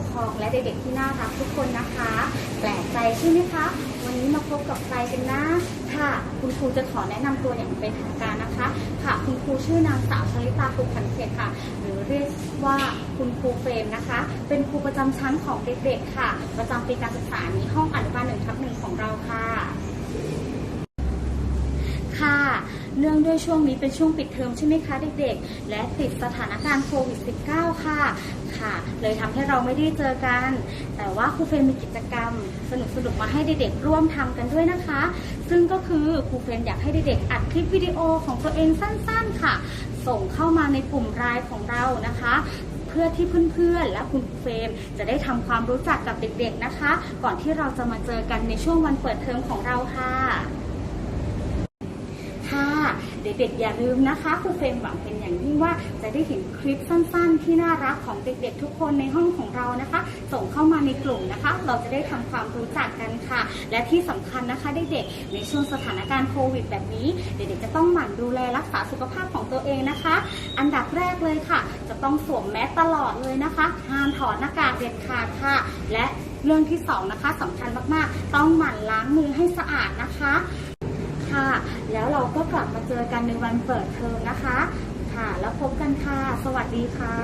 รักทุกคนนะคะ แปลกใจใช่ไหมคะ วันนี้มาพบกับใครกันนะค่ะ คุณครูจะขอแนะนำตัวอย่างเป็นทางการนะคะ ค่ะ คุณครูชื่อนางสาวชลิตาภูขันเขตค่ะ หรือเรียกว่าคุณครูเฟรมนะคะ เป็นครูประจำชั้นของเด็กๆค่ะ ประจำปีการศึกษานี้ห้องอนุบาลหนึ่งทับหนึ่งของเราค่ะ เนื่องด้วยช่วงนี้เป็นช่วงปิดเทอมใช่ไหมคะเด็กๆ และติดสถานการณ์โควิด -19 ค่ะ ค่ะ เลยทำให้เราไม่ได้เจอกัน แต่ว่าครูเฟรนมีกิจกรรม สนุกๆมาให้เด็กๆร่วมทำกันด้วยนะคะ ซึ่งก็คือครูเฟรนอยากให้เด็กๆอัดคลิปวิดีโอของตัวเองสั้นๆค่ะ ส่งเข้ามาในกลุ่มไลน์ของเรานะคะเพื่อที่เพื่อนๆ และคุณเฟรมจะได้ทำความรู้จักกับเด็กๆนะคะ ก่อนที่เราจะมาเจอกันในช่วงวันเปิดเทอมของเราค่ะ เด็กๆ อย่าลืมนะคะครูเฟรมหวังเป็นอย่างยิ่งว่าจะได้เห็นคลิปสั้นๆ ที่น่ารักของเด็กๆ ทุกคนในห้องของเรานะคะ ส่งเข้ามาในกลุ่มนะคะ เราจะได้ทำความรู้จักกันค่ะ และที่สำคัญนะคะเด็กๆในช่วงสถานการณ์โควิด แบบนี้ เด็กๆจะต้องหมั่นดูแลรักษาสุขภาพของตัวเองนะคะ อันดับแรกเลยค่ะ จะต้องสวมแมสตลอดเลยนะคะห้ามถอดหน้ากากเด็ดขาดค่ะ และเรื่องที่สองนะคะสำคัญมากๆ ต้องหมั่นล้างมือให้สะอาดนะคะค่ะ แล้วเราก็กลับมาเจอกันในวันเปิดเทอมนะคะ ค่ะ แล้วพบกันค่ะ สวัสดีค่ะ